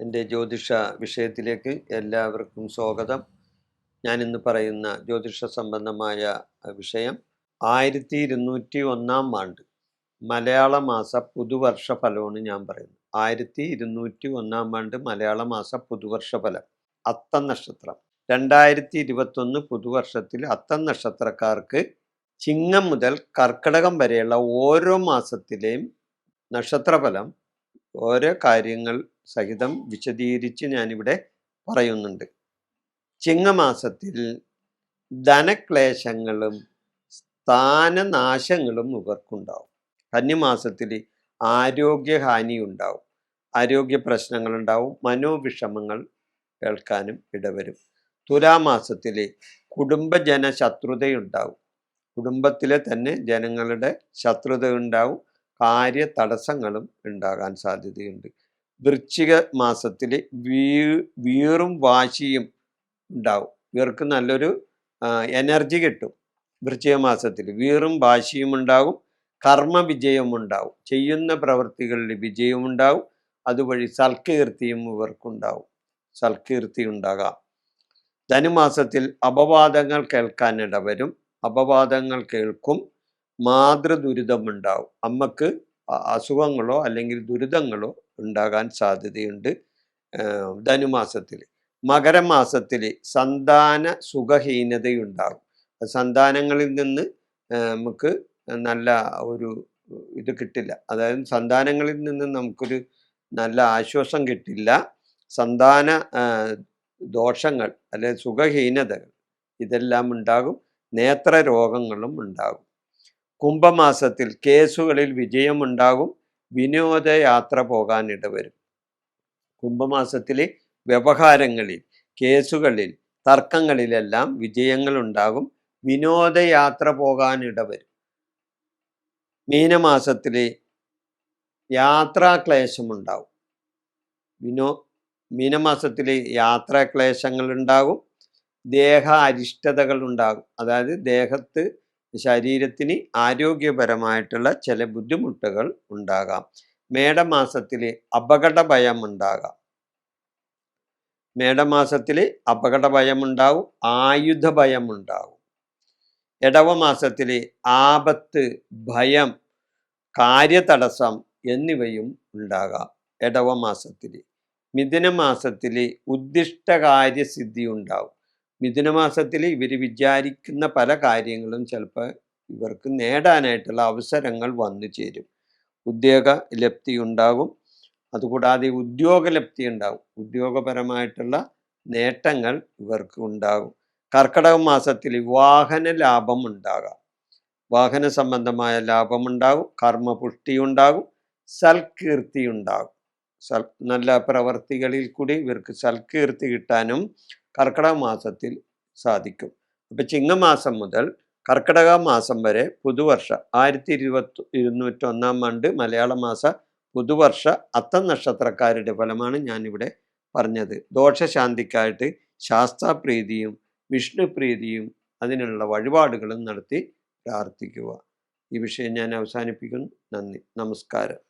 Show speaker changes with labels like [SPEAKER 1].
[SPEAKER 1] എന്റെ ജ്യോതിഷ വിഷയത്തിലേക്ക് എല്ലാവർക്കും സ്വാഗതം. ഞാനിന്ന് പറയുന്ന ജ്യോതിഷ സംബന്ധമായ വിഷയം ആയിരത്തി ഇരുന്നൂറ്റി ഒന്നാം ആണ്ട് മലയാള മാസ പുതുവർഷ ഫലമാണ് ഞാൻ പറയുന്നത്. ആയിരത്തി ഇരുന്നൂറ്റി ഒന്നാം ആണ്ട് മലയാള മാസ പുതുവർഷ ഫലം അത്തം നക്ഷത്രം. രണ്ടായിരത്തി ഇരുപത്തൊന്ന് പുതുവർഷത്തിൽ അത്തം നക്ഷത്രക്കാർക്ക് ചിങ്ങം മുതൽ കർക്കിടകം വരെയുള്ള ഓരോ മാസത്തിലെയും നക്ഷത്രഫലം ഓരോ കാര്യങ്ങൾ സഹിതം വിശദീകരിച്ച് ഞാനിവിടെ പറയുന്നുണ്ട്. ചിങ്ങമാസത്തിൽ ധനക്ലേശങ്ങളും സ്ഥാനനാശങ്ങളും ഇവർക്കുണ്ടാവും. കന്നിമാസത്തിൽ ആരോഗ്യഹാനി ഉണ്ടാവും ആരോഗ്യ പ്രശ്നങ്ങളുണ്ടാവും. മനോവിഷമങ്ങൾ കേൾക്കാനും ഇടവരും. തുലാമാസത്തിൽ കുടുംബജന ശത്രുതയുണ്ടാവും കുടുംബത്തിലെ തന്നെ ജനങ്ങളുടെ ശത്രുത ഉണ്ടാവും കാര്യ തടസ്സങ്ങളും ഉണ്ടാകാൻ സാധ്യതയുണ്ട്. വൃശ്ചിക മാസത്തിൽ വീ വീറും വാശിയും ഉണ്ടാവും. ഇവർക്ക് നല്ലൊരു എനർജി കിട്ടും വൃശ്ചിക മാസത്തിൽ വീറും വാശിയും ഉണ്ടാകും കർമ്മ വിജയവും ഉണ്ടാവും. ചെയ്യുന്ന പ്രവൃത്തികളിൽ വിജയവും ഉണ്ടാവും. അതുവഴി സൽകീർത്തിയും ഇവർക്കുണ്ടാവും. സൽകീർത്തി ഉണ്ടാകാം. ധനുമാസത്തിൽ അപവാദങ്ങൾ കേൾക്കാൻ ഇടവരും. അപവാദങ്ങൾ കേൾക്കും. മാതൃദുരിതമുണ്ടാവും അമ്മയ്ക്ക് അസുഖങ്ങളോ അല്ലെങ്കിൽ ദുരിതങ്ങളോ ഉണ്ടാകാൻ സാധ്യതയുണ്ട്. ധനുമാസത്തിൽ മകരമാസത്തിൽ സന്താന സുഖഹീനതയുണ്ടാകും. സന്താനങ്ങളിൽ നിന്ന് നമുക്ക് നല്ല ഒരു ഇത് കിട്ടില്ല. അതായത് സന്താനങ്ങളിൽ നിന്ന് നമുക്കൊരു നല്ല ആശ്വാസം കിട്ടില്ല. സന്താന ദോഷങ്ങൾ അല്ലെങ്കിൽ സുഖഹീനതകൾ ഇതെല്ലാം ഉണ്ടാകും. നേത്ര രോഗങ്ങളും ഉണ്ടാകും. കുംഭമാസത്തിൽ കേസുകളിൽ വിജയമുണ്ടാകും വിനോദയാത്ര പോകാനിട വരും കുംഭമാസത്തിലെ വ്യവഹാരങ്ങളിൽ കേസുകളിൽ തർക്കങ്ങളിലെല്ലാം വിജയങ്ങൾ ഉണ്ടാകും വിനോദയാത്ര പോകാനിട വരും മീനമാസത്തിലെ യാത്രാക്ലേശമുണ്ടാവും വിനോ മീനമാസത്തിലെ യാത്രാക്ലേശങ്ങൾ ഉണ്ടാകും ദേഹ അരിഷ്ടതകൾ ഉണ്ടാകും അതായത് ദേഹത്ത് ശരീരത്തിന് ആരോഗ്യപരമായിട്ടുള്ള ചില ബുദ്ധിമുട്ടുകൾ ഉണ്ടാകാം. മേടമാസത്തിൽ അപകട ഭയം ഉണ്ടാകാം മേടമാസത്തിൽ അപകട ഭയം ഉണ്ടാവും ആയുധ ഭയം ഉണ്ടാവും ഇടവമാസത്തിൽ ആപത്ത് ഭയം കാര്യതടസ്സം എന്നിവയും ഉണ്ടാകാം ഇടവമാസത്തിൽ മിഥുനമാസത്തിൽ ഉദ്ദിഷ്ടകാര്യസിദ്ധി ഉണ്ടാവും മിഥുനമാസത്തിൽ ഇവർ വിചാരിക്കുന്ന പല കാര്യങ്ങളും ചിലപ്പോൾ ഇവർക്ക് നേടാനായിട്ടുള്ള അവസരങ്ങൾ വന്നു ചേരും. ഉദ്യോഗ ലബ്ധി ഉണ്ടാകും. അതുകൂടാതെ ഉദ്യോഗലബ്ധി ഉണ്ടാകും. ഉദ്യോഗപരമായിട്ടുള്ള നേട്ടങ്ങൾ ഇവർക്ക് ഉണ്ടാകും. കർക്കിടക മാസത്തിൽ വാഹന ലാഭം ഉണ്ടാകാം. വാഹന സംബന്ധമായ ലാഭം ഉണ്ടാകും. കർമ്മപുഷ്ടി ഉണ്ടാകും. സൽകീർത്തി ഉണ്ടാകും. സൽ നല്ല പ്രവർത്തികളിൽ കൂടി ഇവർക്ക് സൽകീർത്തി കിട്ടാനും കർക്കിടക മാസത്തിൽ സാധിക്കും. അപ്പം ചിങ്ങമാസം മുതൽ കർക്കിടക മാസം വരെ പുതുവർഷ ആയിരത്തി ഇരുപത്തി ഇരുന്നൂറ്റൊന്നാം ആണ്ട് മലയാള മാസ പുതുവർഷ അത്തം നക്ഷത്രക്കാരുടെ ഫലമാണ് ഞാനിവിടെ പറഞ്ഞത്. ദോഷശാന്തിക്കായിട്ട് ശാസ്ത്രപ്രീതിയും വിഷ്ണുപ്രീതിയും അതിനുള്ള വഴിപാടുകളും നടത്തി പ്രാർത്ഥിക്കുക. ഈ വിഷയം ഞാൻ അവസാനിപ്പിക്കുന്നു. നന്ദി. നമസ്കാരം.